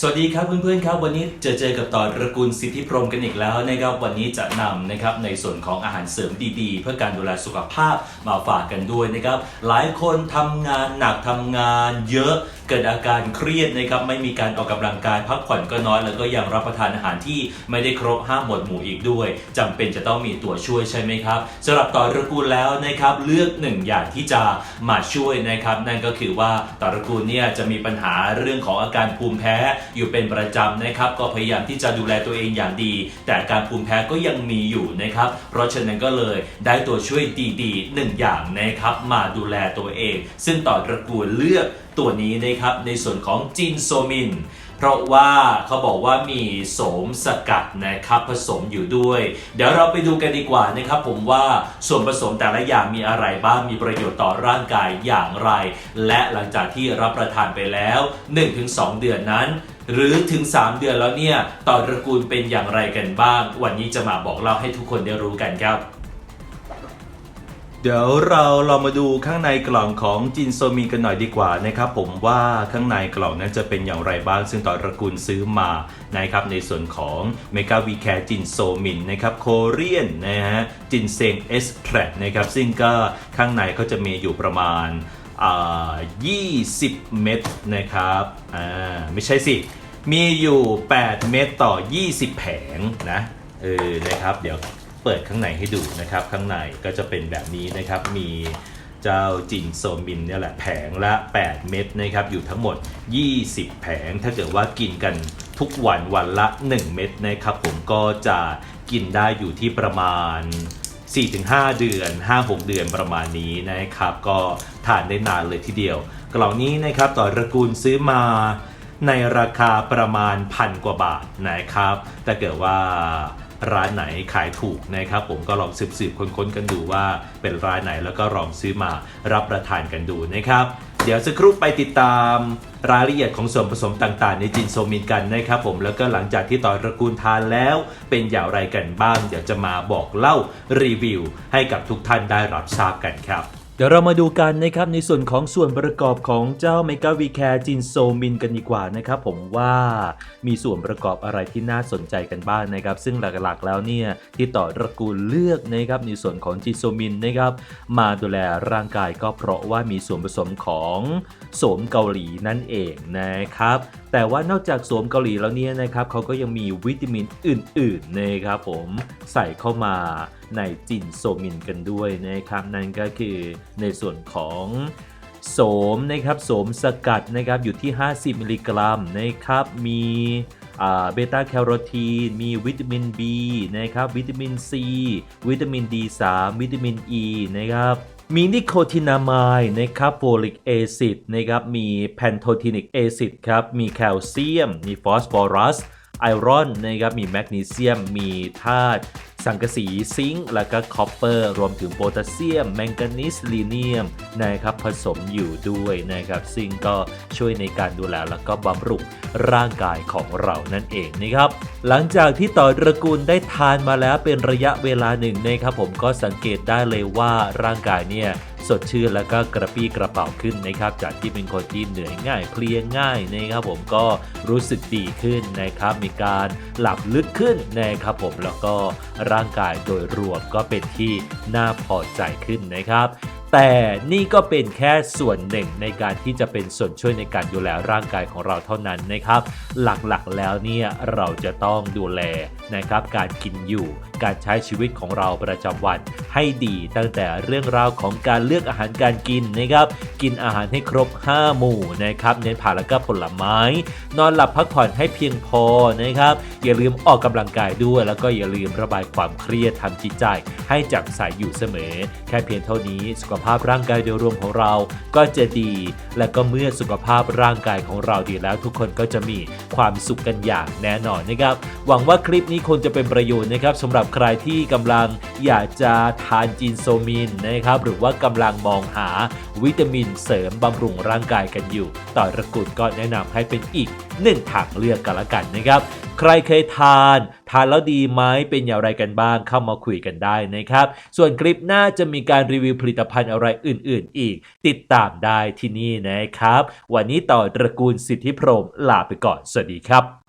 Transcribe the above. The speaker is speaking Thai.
สวัสดีครับเพื่อนๆครับวันนี้เจอเจอกับต่อตระกูลสิทธิพรมกันอีกแล้วนะครับวันนี้จะนำนะครับในส่วนของอาหารเสริมดีๆ เพื่อการดูแลสุขภาพมาฝากกันด้วยนะครับหลายคนทำงานหนักทำงานเยอะเกิดอาการเครียดนะครับไม่มีการออกกำลังกายพักผ่อนก็น้อย แล้วก็ยังรับประทานอาหารที่ไม่ได้ครบห้าหมวดหมู่อีกด้วยจำเป็นจะต้องมีตัวช่วยใช่ไหมครับสำหรับต่อตระกูลแล้วนะครับเลือกหนึ่งอย่างที่จะมาช่วยนะครับนั่นก็คือว่าต่อตระกูลเนี่ยจะมีปัญหาเรื่องของอาการภูมิแพ้อยู่เป็นประจำนะครับ ก็พยายามที่จะดูแลตัวเองอย่างดี แต่การภูมิแพ้ก็ยังมีอยู่นะครับ เพราะฉะนั้นก็เลยได้ตัวช่วยดีๆหนึ่งอย่างนะครับมาดูแลตัวเอง ซึ่งต่อตระกูลเลือกตัวนี้นะครับในส่วนของจินโซมิน ราะว่าเขาบอกว่ามีโสมสกัดนะครับผสมอยู่ด้วย เดี๋ยวเราไปดูกันดีกว่านะครับผมว่าส่วนผสมแต่ละอย่างมีอะไรบ้างมีประโยชน์ต่อร่างกายอย่างไร และหลังจากที่รับประทานไปแล้ว 1-2 เดือนนั้นหรือถึง 3 เดือนแล้วเนี่ย ต่อตระกูลเป็นอย่างไรกันบ้าง วันนี้จะมาบอกเล่าให้ทุกคนได้รู้กันครับ เดี๋ยวเราเรามาดูข้างในกล่องของจินโซมินกันหน่อยดีกว่านะครับผมว่าข้างในกล่องนั้นจะเป็นอย่างไรบ้าง ซึ่งต่อระกูลซื้อมานะครับในส่วนของเมกาวีแคร์จินโซมินนะครับโคเรียนนะฮะจินเซงเอสแทรนะครับซึ่งก็ข้างในก็จะมีอยู่ประมาณ 20 เม็ดนะครับอ่าไม่ใช่สิ มีอยู่ 8 เม็ดต่อ 20 แผงนะเออนะครับเดี๋ยว เปิดข้างในให้ดูนะครับ ข้างในก็จะเป็นแบบนี้นะครับ มีเจ้าจินโซมินเนี่ยแหละแผงละ 8 เม็ดนะครับ อยู่ทั้งหมด 20 แผง ถ้าเกิดว่ากินกันทุกวันวันละ 1 เม็ดนะครับ ผมก็จะกินได้อยู่ที่ประมาณ 4-5 เดือน 5-6 เดือนประมาณนี้นะครับ ก็ทานได้นานเลยทีเดียว กล่องนี้นะครับต่อระกูลซื้อมาในราคาประมาณพันกว่าบาทนะครับ แต่เกิดว่า ร้านไหนขายถูกนะครับผมก็ลองสืบสืบๆค้นๆกันดูว่าเป็นร้านไหนแล้วก็ลองซื้อมารับประทานกันดูนะครับเดี๋ยวสักครู่ไปติดตามรายละเอียดของส่วนผสมต่างๆ ในจินโซมินกันนะครับผมแล้วก็หลังจากที่ต่อตระกูลทานแล้วเป็นอย่างไรกันบ้าง เดี๋ยวจะมาบอกเล่ารีวิว ให้กับทุกท่านได้รับทราบกันครับ เดี๋ยวเรามาดูกันนะครับในส่วนของส่วนประกอบของเจ้า Mega V Care จินโซมินกันดีกว่านะครับผมว่ามีส่วนประกอบอะไรที่น่าสนใจกันบ้างนะครับ ซึ่งหลักๆแล้วเนี่ยที่ต่อตระกูลเลือกนะครับในส่วนของจินโซมินนะครับมาดูแลร่างกายก็เพราะว่ามีส่วนผสมของโสมเกาหลีนั่นเองนะครับแต่ว่านอกจากโสมเกาหลีแล้วเนี่ยนะครับเขาก็ยังมีวิตามินอื่นๆนะครับผมใส่เข้ามา ในจินโซมินกันด้วยนะครับ นั่นก็คือในส่วนของโสมนะครับโสมสกัดนะครับอยู่ที่ 50 มิลลิกรัมนะครับ มีเบต้าแคโรทีน มีวิตามิน B นะครับ วิตามิน C วิตามิน D3 วิตามิน E นะครับมีนิโคตินามายนะครับโฟลิกแอซิดนะครับมีแพนโททินิกแอซิดครับ มีแคลเซียม มีฟอสฟอรัสไอรอนนะครับมีแมกนีเซียม มีธาตุ สังกะสีซิงค์แล้วก็คอปเปอร์ รวมถึงโพแทสเซียม แมงกานีสลีเนียมนะครับผสมอยู่ด้วยนะครับ ซึ่งก็ช่วยในการดูแลแล้วก็บำรุงร่างกายของเรานั่นเองนะครับ หลังจากที่ต่อตระกูลได้ทานมาแล้วเป็นระยะเวลาหนึ่งนะครับผมก็สังเกตได้เลยว่าร่างกายเนี่ย สดชื่นแล้วก็กระปี้กระเป๋าขึ้นนะครับ จากที่เป็นคนที่เหนื่อยง่ายเพลียง่ายนะครับผมก็รู้สึกดีขึ้นนะครับ มีการหลับลึกขึ้นนะครับผมแล้วก็ร่างกายโดยรวมก็เป็นที่น่าพอใจขึ้นนะครับแต่นี่ก็เป็นแค่ส่วนหนึ่งในการที่จะเป็นส่วนช่วยในการดูแลร่างกายของเราเท่านั้นนะครับ หลักๆแล้วเนี่ยเราจะต้องดูแลนะครับการกินอยู่การใช้ชีวิตของเราประจำวันให้ดี ตั้งแต่เรื่องราวของการเลือกอาหารการกินนะครับกินอาหารให้ครบ 5 หมู่นะครับเน้นผักและก็ผลไม้ นอนหลับพักผ่อนให้เพียงพอนะครับอย่าลืมออกกำลังกายด้วย แล้วก็อย่าลืมระบายความเครียดทำจิตใจ ให้แจ่มใสอยู่เสมอ แค่เพียงเท่านี้สุขภาพร่างกายโดยรวมของเราก็จะดี และก็เมื่อสุขภาพร่างกายของเราดีแล้วทุกคนก็จะมีความสุขกันอย่างแน่นอนนะครับหวังว่าคลิปนี้คงจะเป็นประโยชน์นะครับสำหรับใครที่กำลังอยากจะทานจินโซมินนะครับหรือว่ากำลังมองหาวิตามินเสริมบำรุงร่างกายกันอยู่ ต่อระกุลก็แนะนำให้เป็นอีกหนึ่งทางเลือกกันละกันนะครับ ใครเคยทาน ทานแล้วดีไหมเป็นอย่างไรกันบ้างเข้ามาคุยกันได้นะครับ ส่วนคลิปหน้าจะมีการรีวิวผลิตภัณฑ์อะไรอื่น ๆ อีก ติดตามได้ที่นี่นะครับ วันนี้ต่อตระกูลสิทธิพรมลาไปก่อน สวัสดีครับ